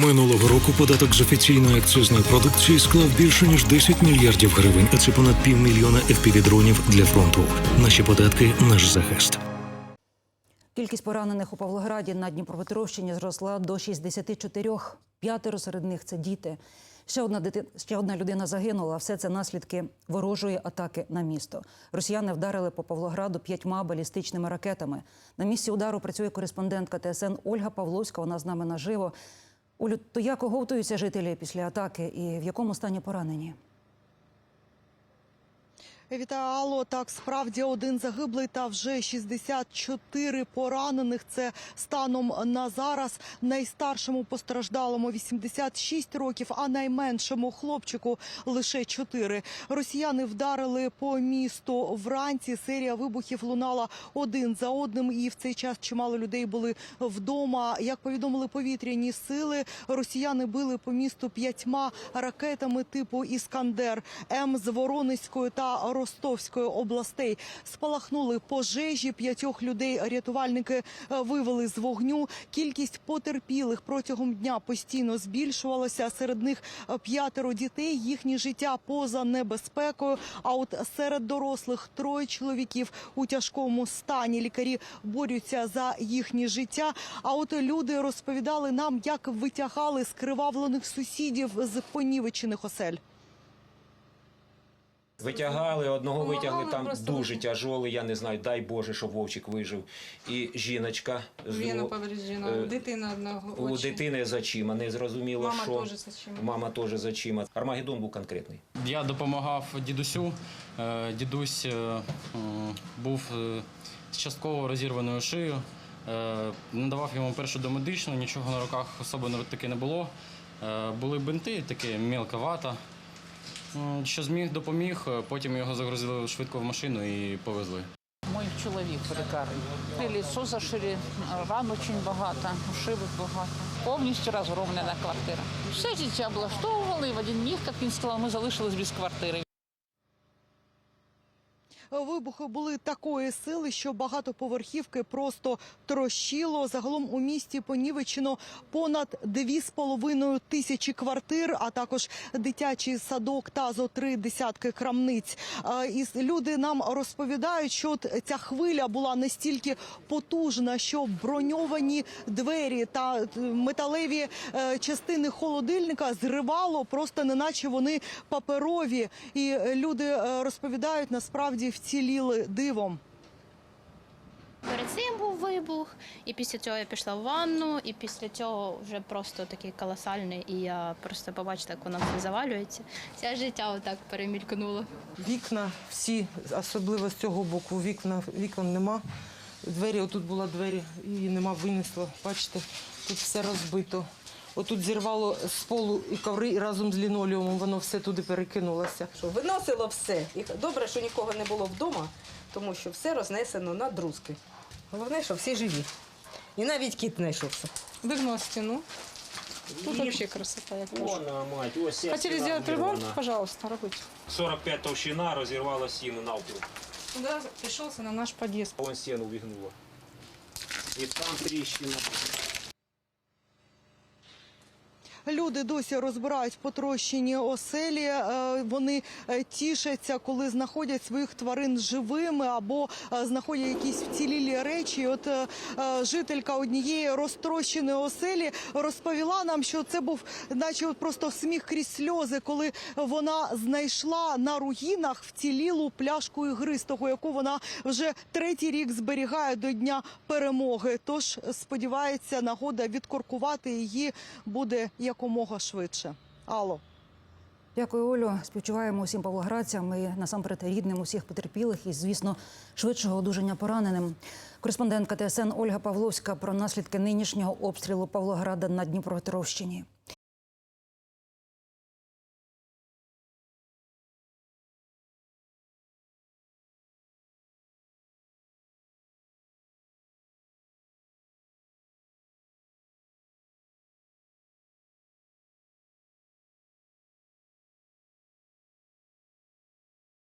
Минулого року податок з офіційної акцизної продукції склав більше ніж 10 мільярдів гривень, а це понад півмільйона FPV-дронів для фронту. Наші податки наш захист. Кількість поранених у Павлограді на Дніпропетровщині зросла до 64. П'ятеро серед них це діти. Ще одна дити... ще одна людина загинула. Все це наслідки ворожої атаки на місто. Росіяни вдарили по Павлограду п'ятьма балістичними ракетами. На місці удару працює кореспондентка ТСН Ольга Павловська. Вона з нами наживо. Олю, то як оговтуються жителі після атаки і в якому стані поранені? Вітаю, Алло. Так, справді один загиблий та вже 64 поранених. Це станом на зараз найстаршому постраждалому 86 років, а найменшому хлопчику лише 4. Росіяни вдарили по місту вранці. Серія вибухів лунала один за одним, і в цей час чимало людей були вдома. Як повідомили повітряні сили, росіяни били по місту п'ятьма ракетами типу Іскандер М з Воронезької та Ростовської областей. Спалахнули пожежі. П'ятьох людей рятувальники е, вивели з вогню. Кількість потерпілих протягом дня постійно збільшувалася. Серед них е, п'ятеро дітей. Їхнє життя поза небезпекою. А от серед дорослих троє чоловіків у тяжкому стані. Лікарі борються за їхнє життя. А от люди розповідали нам, як витягали скривавлених сусідів з понівечених осель. Витягали, одного витягли там просто дуже тяжолий, я не знаю, дай Боже, щоб Вовчик вижив. І жіночка Віна повреждена, е, дитина одного у очі. дитини за чима, не зрозуміло, Мама що. теж за. Мама теж за чима. Армагеддон був конкретний. Я допомагав дідусю. Е, Дідусь е, був з частково розірваною шиєю. Надавав йому першу домедичну, нічого на руках особливо таки не було. Були бинти, таке мілка вата. Що зміг, допоміг. Е, Потім його загрузили швидко в машину і повезли. Мій чоловік лікарні. Лісо зашили, ран дуже багато, ушибок багато. Повністю розгромлена квартира. Все життя облаштовували, в один міг, як він сказав, ми залишились без квартири. Вибухи були такої сили, що багатоповерхівки просто трощило. Загалом у місті понівечено понад 2,5 тисячі квартир, а також дитячий садок та зо три десятки крамниць. І люди нам розповідають, що ця хвиля була настільки потужна, що броньовані двері та е, металеві е, частини холодильника зривало просто неначе вони паперові. І е, люди розповідають, насправді вціліли дивом. Перед цим був вибух, і після цього я пішла в ванну, і після цього вже просто такий колосальний, і я просто побачила, як воно все завалюється. Все життя отак перемількнуло. Вікна всі, особливо з цього боку, вікна, вікон нема. Двері, отут була двері, її нема, винесло. Бачите, тут все розбито. Отут зірвало з полу і коври, і разом з лінолеумом воно все туди перекинулося. що виносило все. І добре, що нікого не було вдома, тому що все рознесено на друзки. Головне, що всі живі. І навіть кіт знайшовся. Вигнала стіну. Тут вообще красота, як можна. Вона, мать, ось ця Хотели стіна сделать ремонт? Пожалуйста, робите. 45 товщина розірвала стіну навпіл. Туда пришелся на наш подъезд. Вон стіну вігнула. І там тріщина. Люди досі розбирають потрощені оселі. Е, Вони е, тішаться, коли знаходять своїх тварин живими або е, знаходять якісь вцілілі речі. От жителька однієї розтрощеної оселі розповіла нам, що це був, наче от просто сміх крізь сльози, коли вона знайшла на руїнах вцілілу пляшку ігристого, яку вона вже третій рік зберігає до дня перемоги. Тож сподівається, нагода відкоркувати її буде якомога швидше. Алло. Дякую, Олю. Співчуваємо усім павлоградцям і насамперед рідним усіх потерпілих і, звісно, швидшого одужання пораненим. Кореспондентка ТСН Ольга Павловська про наслідки нинішнього обстрілу Павлограда на Дніпропетровщині.